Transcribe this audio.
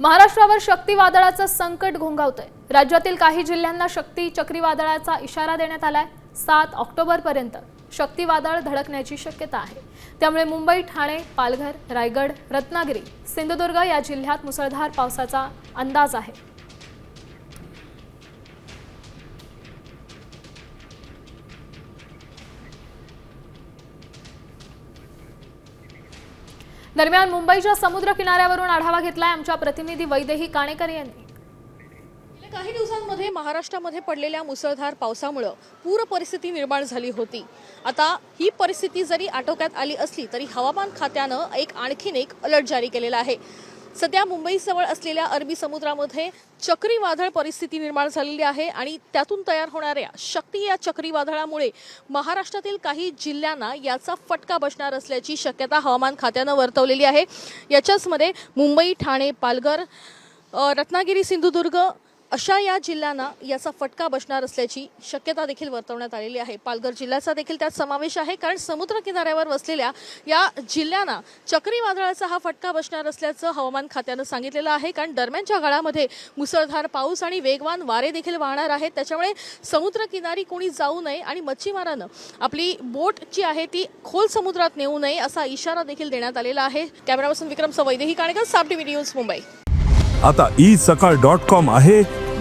महाराष्ट्रावर शक्तीवादळाचं संकट घोंगावतंय. राज्यातील काही जिल्ह्यांना शक्ती चक्रीवादळाचा इशारा देण्यात आलाय. सात ऑक्टोबरपर्यंत शक्तीवादळ धडकण्याची शक्यता आहे. त्यामुळे मुंबई ठाणे पालघर रायगड रत्नागिरी सिंधुदुर्ग या जिल्ह्यात मुसळधार पावसाचा अंदाज आहे. दरम्यान मुंबईच्या समुद्र किनाऱ्यावरून आढावा घेतलाय आमच्या प्रतिनिधी वैदेही काणेकर यांनी. गेल्या काही दिवसांमध्ये महाराष्ट्रामध्ये पडलेल्या मुसळधार पावसामुळं पूर परिस्थिती निर्माण झाली होती. आता ही परिस्थिती जरी आटोक्यात आली असली तरी हवामान खात्यानं एक आणखीन एक अलर्ट जारी केलेला आहे. सध्या मुंबईजवळ असलेल्या अरबी समुद्रामध्ये चक्रीवादळ परिस्थिती निर्माण झालेली आहे आणि त्यातून तयार होणाऱ्या शक्ती या चक्रीवादळामुळे महाराष्ट्रातील काही जिल्ह्यांना याचा फटका बसणार असल्याची शक्यता हवामान खात्यानं वर्तवलेली आहे. याच्याचमध्ये मुंबई ठाणे पालघर रत्नागिरी सिंधुदुर्ग अशा या जिल्ह्यांना याचा फटका बसणार असल्याची शक्यता देखील वर्तवण्यात आलेली आहे. पालघर जिल्ह्याचा देखील त्यात समावेश आहे कारण समुद्र किनाऱ्यावर वसलेल्या या जिल्ह्यांना चक्रीवादळाचा हा फटका बसणार असल्याचं हवामान खात्यानं सांगितलेलं आहे. कारण दरम्यानच्या काळामध्ये मुसळधार पाऊस आणि वेगवान वारे देखील वाहणार आहेत. त्याच्यामुळे समुद्र किनारी कोणी जाऊ नये आणि मच्छीमारानं आपली बोट जी आहे ती खोल समुद्रात नेऊ नये असा इशारा देखील देण्यात आलेला आहे. कॅमेरापासून विक्रम सवैदेही काणेकर साप टीव्ही न्यूज मुंबई. आता ई सकाळ डॉट कॉम आहे.